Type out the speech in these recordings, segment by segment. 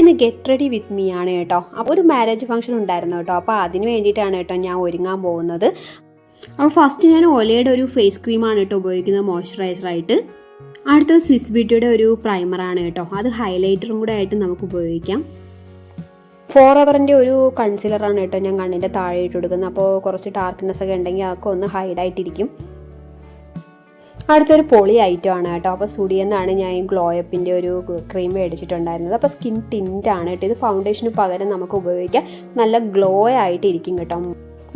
ഇന്ന് get ready with me ആണ് കേട്ടോ. അപ്പോൾ ഒരു മാരേജ് ഫംഗ്ഷൻ ഉണ്ടായിരുന്നു കേട്ടോ. അപ്പോൾ അതിന് വേണ്ടിയിട്ടാണ് കേട്ടോ ഞാൻ ഒരുങ്ങാൻ പോകുന്നത്. അപ്പോൾ ഫസ്റ്റ് ഞാൻ ഒലയുടെ ഒരു ഫേസ് ക്രീമാണ് കേട്ടോ ഉപയോഗിക്കുന്നത് മോയ്സ്ചറൈസറായിട്ട് അടുത്ത സ്വിസ് ബ്യൂട്ടിയുടെ ഒരു പ്രൈമറാണ് കേട്ടോ. അത് ഹൈലൈറ്ററും കൂടെ ആയിട്ട് നമുക്ക് ഉപയോഗിക്കാം. ഫോർ അവറിന്റെ ഒരു കൺസീലറാണ് കേട്ടോ ഞാൻ കണ്ണിന്റെ താഴെ ഇട്ട് കൊടുക്കുന്നത്. അപ്പോൾ കുറച്ച് ഡാർക്ക്നെസ് ഒക്കെ ഉണ്ടെങ്കിൽ അതൊക്കെ ഒന്ന് ഹൈഡ് ഹൈഡായിട്ടിരിക്കും അടുത്തൊരു പൊളി ഐറ്റം ആണ് കേട്ടോ. അപ്പോൾ സുഡിയെന്നാണ് ഞാൻ ഈ ഗ്ലോയപ്പിന്റെ ഒരു ക്രീം മേടിച്ചിട്ടുണ്ടായിരുന്നത്. അപ്പോൾ സ്കിൻ ടിന്റ് ആണ് കേട്ടോ. ഇത് ഫൗണ്ടേഷന് പകരം നമുക്ക് ഉപയോഗിക്കാം. നല്ല ഗ്ലോ ആയിട്ടിരിക്കും കേട്ടോ.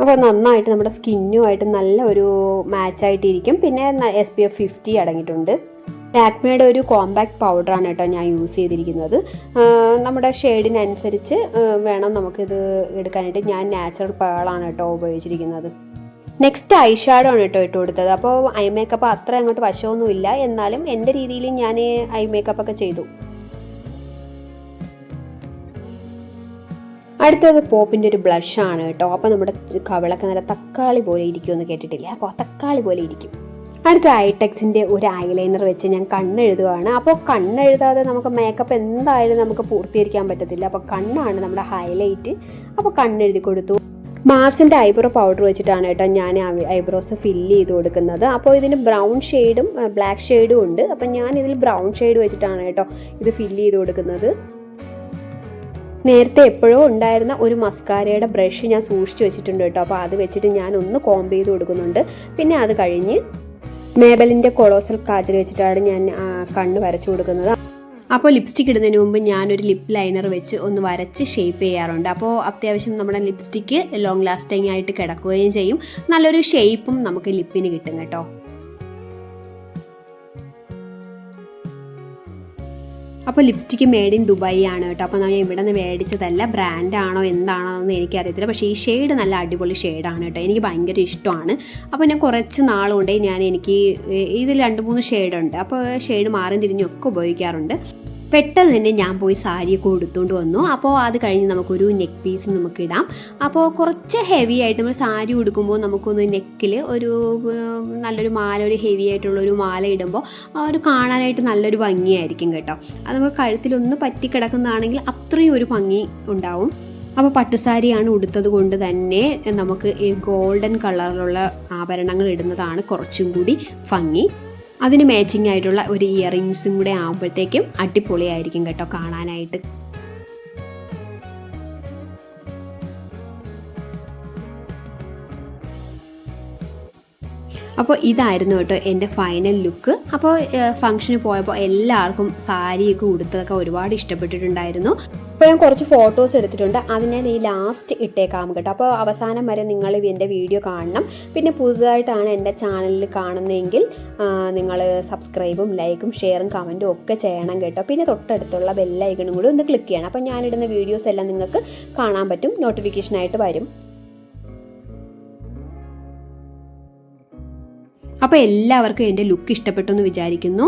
അപ്പോൾ നന്നായിട്ട് നമ്മുടെ സ്കിന്നുമായിട്ട് നല്ല ഒരു മാച്ചായിട്ടിരിക്കും പിന്നെ എസ് പി എഫ് ഫിഫ്റ്റി അടങ്ങിയിട്ടുണ്ട്. ലാക്മയുടെ ഒരു കോമ്പാക്ട് പൗഡറാണ് കേട്ടോ ഞാൻ യൂസ് ചെയ്തിരിക്കുന്നത്. നമ്മുടെ ഷെയ്ഡിനനുസരിച്ച് വേണം നമുക്കിത് എടുക്കാനായിട്ട്. ഞാൻ നാച്ചുറൽ പേളാണ് കേട്ടോ ഉപയോഗിച്ചിരിക്കുന്നത്. നെക്സ്റ്റ് ഐ ഷാഡോ ആണ് കേട്ടോ ഇട്ട് കൊടുത്തത്. അപ്പോൾ ഐ മേക്കപ്പ് അത്ര അങ്ങോട്ട് വശമൊന്നുമില്ല. എന്നാലും എന്റെ രീതിയിൽ ഞാൻ ഐ മേക്കപ്പ് ഒക്കെ ചെയ്തു. അടുത്തത് പോപ്പിന്റെ ഒരു ബ്ലഷാണ് കേട്ടോ. അപ്പോൾ നമ്മുടെ കവിളൊക്കെ നല്ല തക്കാളി പോലെ ഇരിക്കുമെന്ന് കേട്ടിട്ടില്ല? അപ്പോൾ തക്കാളി പോലെ ഇരിക്കും. അടുത്ത ഐടെക്സിന്റെ ഒരു ഐലൈനർ വെച്ച് ഞാൻ കണ്ണെഴുതുകയാണ് അപ്പോൾ കണ്ണെഴുതാതെ നമുക്ക് മേക്കപ്പ് എന്തായാലും നമുക്ക് പൂർത്തീകരിക്കാൻ പറ്റത്തില്ല. അപ്പോൾ കണ്ണാണ് നമ്മുടെ ഹൈലൈറ്റ് അപ്പോൾ കണ്ണെഴുതി കൊടുത്തു. മാർസിന്റെ ഐബ്രോ പൗഡർ വെച്ചിട്ടാണ് കേട്ടോ ഞാൻ ഐബ്രോസ് ഫില്ല് ചെയ്ത് കൊടുക്കുന്നത്. അപ്പോൾ ഇതിന് ബ്രൗൺ ഷെയ്ഡും ബ്ലാക്ക് ഷെയ്ഡും ഉണ്ട്. അപ്പം ഞാൻ ഇതിൽ ബ്രൗൺ ഷെയ്ഡ് വെച്ചിട്ടാണ് കേട്ടോ ഇത് ഫില്ല് ചെയ്ത് കൊടുക്കുന്നത്. നേരത്തെ എപ്പോഴോ ഉണ്ടായിരുന്ന ഒരു മസ്കാരയുടെ ബ്രഷ് ഞാൻ സൂക്ഷിച്ചു വെച്ചിട്ടുണ്ട് കേട്ടോ. അപ്പോൾ അത് വെച്ചിട്ട് ഞാൻ ഒന്ന് കോംബ് ചെയ്ത് കൊടുക്കുന്നുണ്ട്. പിന്നെ അത് കഴിഞ്ഞ് മേബലിന്റെ കൊളോസൽ കാജൽ വെച്ചിട്ടാണ് ഞാൻ കണ്ണ് വരച്ചു കൊടുക്കുന്നത്. അപ്പോൾ ലിപ്സ്റ്റിക് ഇടുന്നതിന് മുമ്പ് ഞാനൊരു ലിപ് ലൈനർ വെച്ച് ഒന്ന് വരച്ച് ഷേപ്പ് ചെയ്യാറുണ്ട്. അപ്പോൾ അത്യാവശ്യം നമ്മുടെ ലിപ്സ്റ്റിക്ക് ലോങ് ലാസ്റ്റിംഗ് ആയിട്ട് കിടക്കുകയും ചെയ്യും. നല്ലൊരു ഷേപ്പും നമുക്ക് ലിപ്പിന് കിട്ടും കേട്ടോ. അപ്പോൾ ലിപ്സ്റ്റിക്ക് മേഡ് ഇൻ ദുബായി ആണ് കേട്ടോ. അപ്പോൾ ഞാൻ ഇവിടെ നിന്ന് മേടിച്ചതല്ല ബ്രാൻഡാണോ എന്താണോ എന്ന് എനിക്കറിയത്തില്ല പക്ഷേ ഈ ഷെയ്ഡ് നല്ല അടിപൊളി ഷെയ്ഡാണ് കേട്ടോ. എനിക്ക് ഭയങ്കര ഇഷ്ടമാണ്. അപ്പോൾ ഞാൻ കുറച്ച് നാളുകൊണ്ടേ ഞാൻ എനിക്ക് ഇതിൽ രണ്ട് മൂന്ന് ഷെയ്ഡുണ്ട് അപ്പോൾ ഷെയ്ഡ് മാറി തിരിഞ്ഞൊക്കെ ഉപയോഗിക്കാറുണ്ട്. പെട്ടെന്ന് തന്നെ ഞാൻ പോയി സാരിയൊക്കെ ഉടുത്തുകൊണ്ട് വന്നു. അപ്പോൾ അത് കഴിഞ്ഞ് നമുക്കൊരു നെക്ക് പീസ് നമുക്ക് ഇടാം അപ്പോൾ കുറച്ച് ഹെവി ആയിട്ട് നമ്മൾ സാരി ഉടുക്കുമ്പോൾ നമുക്കൊന്ന് നെക്കിൽ ഒരു നല്ലൊരു മാല ഒരു ഹെവി ആയിട്ടുള്ള ഒരു മാല ഇടുമ്പോൾ ആ ഒരു കാണാനായിട്ട് നല്ലൊരു ഭംഗിയായിരിക്കും കേട്ടോ. അത് നമുക്ക് കഴുത്തിലൊന്ന് പറ്റി കിടക്കുന്നതാണെങ്കിൽ അത്രയും ഒരു ഭംഗി ഉണ്ടാവും. അപ്പോൾ പട്ടുസാരിയാണ് ഉടുത്തത് കൊണ്ട് തന്നെ നമുക്ക് ഈ ഗോൾഡൻ കളറിലുള്ള ആഭരണങ്ങൾ ഇടുന്നതാണ് കുറച്ചും കൂടി ഭംഗി. അതിന് മാച്ചിങ് ആയിട്ടുള്ള ഒരു ഇയറിങ്സും കൂടെ ആകുമ്പോഴത്തേക്കും അടിപൊളിയായിരിക്കും കേട്ടോ കാണാനായിട്ട്. അപ്പോൾ ഇതായിരുന്നു കേട്ടോ എന്റെ ഫൈനൽ ലുക്ക് അപ്പോൾ ഫംഗ്ഷന് പോയപ്പോൾ എല്ലാവർക്കും സാരിയൊക്കെ ഉടുത്തതൊക്കെ ഒരുപാട് ഇഷ്ടപ്പെട്ടിട്ടുണ്ടായിരുന്നു. അപ്പോൾ ഞാൻ കുറച്ച് ഫോട്ടോസ് എടുത്തിട്ടുണ്ട്. അത് ഞാൻ ഈ ലാസ്റ്റ് ഇട്ടേക്കാം കേട്ടോ. അപ്പോൾ അവസാനം വരെ നിങ്ങൾ എന്റെ വീഡിയോ കാണണം. പിന്നെ പുതുതായിട്ടാണ് എന്റെ ചാനലിൽ കാണുന്നതെങ്കിൽ നിങ്ങൾ സബ്സ്ക്രൈബും ലൈക്കും ഷെയറും കമന്റും ഒക്കെ ചെയ്യണം കേട്ടോ. പിന്നെ തൊട്ടടുത്തുള്ള ബെല്ലൈക്കണും കൂടി ഒന്ന് ക്ലിക്ക് ചെയ്യണം. അപ്പോൾ ഞാനിടുന്ന വീഡിയോസ് എല്ലാം നിങ്ങൾക്ക് കാണാൻ പറ്റും. നോട്ടിഫിക്കേഷനായിട്ട് വരും. അപ്പോൾ എല്ലാവർക്കും എന്റെ ലുക്ക് ഇഷ്ടപ്പെട്ടു എന്ന് വിചാരിക്കുന്നു.